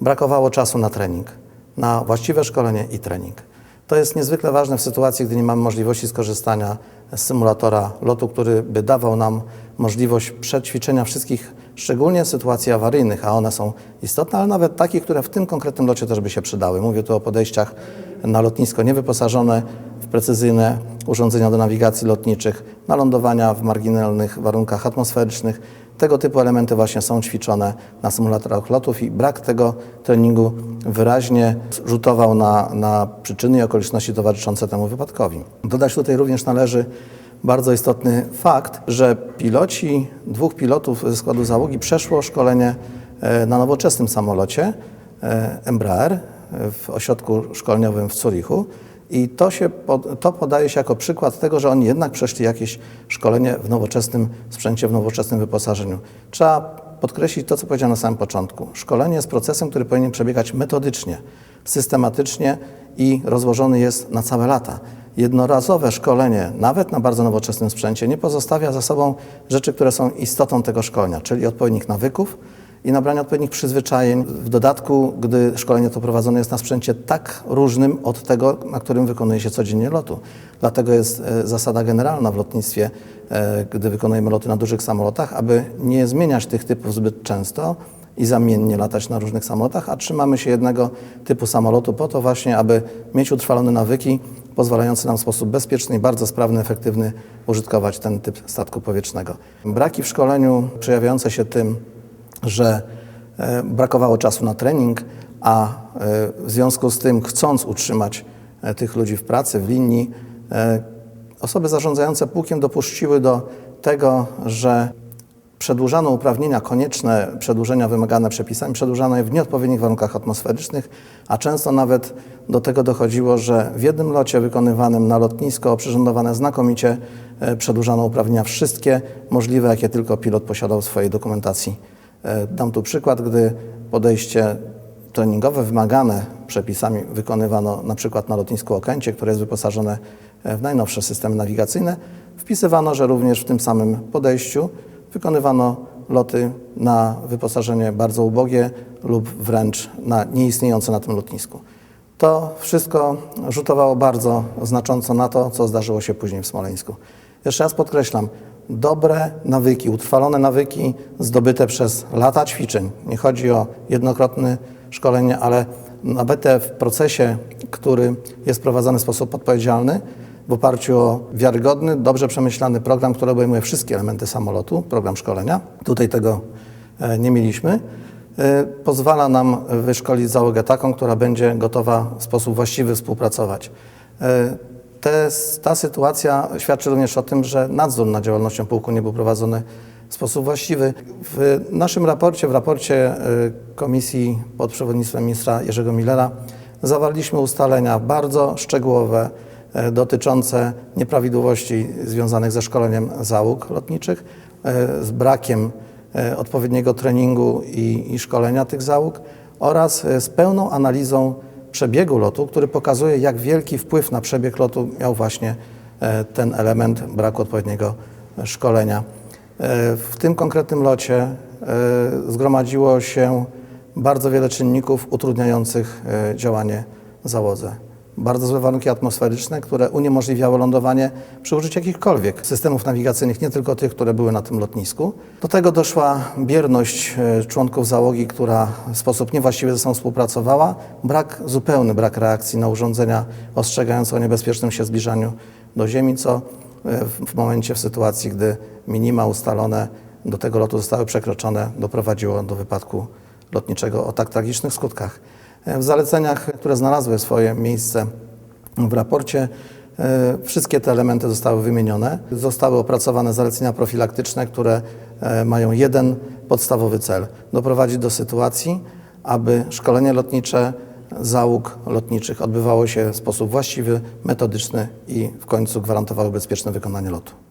Brakowało czasu na trening, na właściwe szkolenie i trening. To jest niezwykle ważne w sytuacji, gdy nie mamy możliwości skorzystania z symulatora lotu, który by dawał nam możliwość przećwiczenia wszystkich, szczególnie sytuacji awaryjnych, a one są istotne, ale nawet takich, które w tym konkretnym locie też by się przydały. Mówię tu o podejściach na lotnisko niewyposażone w precyzyjne urządzenia do nawigacji lotniczych, na lądowania w marginalnych warunkach atmosferycznych. Tego typu elementy właśnie są ćwiczone na symulatorach lotów i brak tego treningu wyraźnie rzutował na, na przyczyny i okoliczności towarzyszące temu wypadkowi. Dodać tutaj również należy bardzo istotny fakt, że piloci, dwóch pilotów ze składu załogi przeszło szkolenie e, na nowoczesnym samolocie e, Embraer w ośrodku szkoleniowym w Zurichu. I to, się, to podaje się jako przykład tego, że oni jednak przeszli jakieś szkolenie w nowoczesnym sprzęcie, w nowoczesnym wyposażeniu. Trzeba podkreślić to, co powiedziałem na samym początku. Szkolenie jest procesem, który powinien przebiegać metodycznie, systematycznie i rozłożony jest na całe lata. Jednorazowe szkolenie, nawet na bardzo nowoczesnym sprzęcie, nie pozostawia za sobą rzeczy, które są istotą tego szkolenia, czyli odpowiednich nawyków, i nabrania odpowiednich przyzwyczajeń. W dodatku, gdy szkolenie to prowadzone jest na sprzęcie tak różnym od tego, na którym wykonuje się codziennie lotu. Dlatego jest e, zasada generalna w lotnictwie, e, gdy wykonujemy loty na dużych samolotach, aby nie zmieniać tych typów zbyt często i zamiennie latać na różnych samolotach, a trzymamy się jednego typu samolotu po to właśnie, aby mieć utrwalone nawyki pozwalające nam w sposób bezpieczny i bardzo sprawny, efektywny użytkować ten typ statku powietrznego. Braki w szkoleniu przejawiające się tym, że e, brakowało czasu na trening, a e, w związku z tym, chcąc utrzymać e, tych ludzi w pracy, w linii, osoby zarządzające pułkiem dopuściły do tego, że przedłużano uprawnienia konieczne, przedłużenia wymagane przepisami, przedłużano je w nieodpowiednich warunkach atmosferycznych, a często nawet do tego dochodziło, że w jednym locie wykonywanym na lotnisko oprzyrządowane znakomicie przedłużano uprawnienia wszystkie możliwe, jakie tylko pilot posiadał w swojej dokumentacji. E, Dam tu przykład, gdy podejście treningowe wymagane przepisami wykonywano na przykład na lotnisku Okęcie, które jest wyposażone e, w najnowsze systemy nawigacyjne, wpisywano, że również w tym samym podejściu wykonywano loty na wyposażenie bardzo ubogie lub wręcz na nieistniejące na tym lotnisku. To wszystko rzutowało bardzo znacząco na to, co zdarzyło się później w Smoleńsku. Jeszcze raz podkreślam, dobre nawyki, utrwalone nawyki zdobyte przez lata ćwiczeń. Nie chodzi o jednokrotne szkolenie, ale nabyte w procesie, który jest prowadzony w sposób odpowiedzialny, w oparciu o wiarygodny, dobrze przemyślany program, który obejmuje wszystkie elementy samolotu, program szkolenia. Tutaj tego e, nie mieliśmy. E, Pozwala nam wyszkolić załogę taką, która będzie gotowa w sposób właściwy współpracować. Te, ta sytuacja świadczy również o tym, że nadzór nad działalnością pułku nie był prowadzony w sposób właściwy. W naszym raporcie, w raporcie e, Komisji pod przewodnictwem ministra Jerzego Millera zawarliśmy ustalenia bardzo szczegółowe e, dotyczące nieprawidłowości związanych ze szkoleniem załóg lotniczych, e, z brakiem odpowiedniego treningu i, i szkolenia tych załóg oraz z pełną analizą przebiegu lotu, który pokazuje, jak wielki wpływ na przebieg lotu miał właśnie e, ten element braku odpowiedniego szkolenia. E, W tym konkretnym locie e, zgromadziło się bardzo wiele czynników utrudniających działanie załodze. Bardzo złe warunki atmosferyczne, które uniemożliwiały lądowanie przy użyciu jakichkolwiek systemów nawigacyjnych, nie tylko tych, które były na tym lotnisku. Do tego doszła bierność e, członków załogi, która w sposób niewłaściwy ze sobą współpracowała, brak, zupełny brak reakcji na urządzenia ostrzegające o niebezpiecznym się zbliżaniu do Ziemi, co e, w, w momencie, w sytuacji, gdy minima ustalone do tego lotu zostały przekroczone, doprowadziło do wypadku lotniczego o tak tragicznych skutkach. W zaleceniach, które znalazły swoje miejsce w raporcie, e, wszystkie te elementy zostały wymienione. Zostały opracowane zalecenia profilaktyczne, które e, mają jeden podstawowy cel: doprowadzić do sytuacji, aby szkolenie lotnicze załóg lotniczych odbywało się w sposób właściwy, metodyczny i w końcu gwarantowało bezpieczne wykonanie lotu.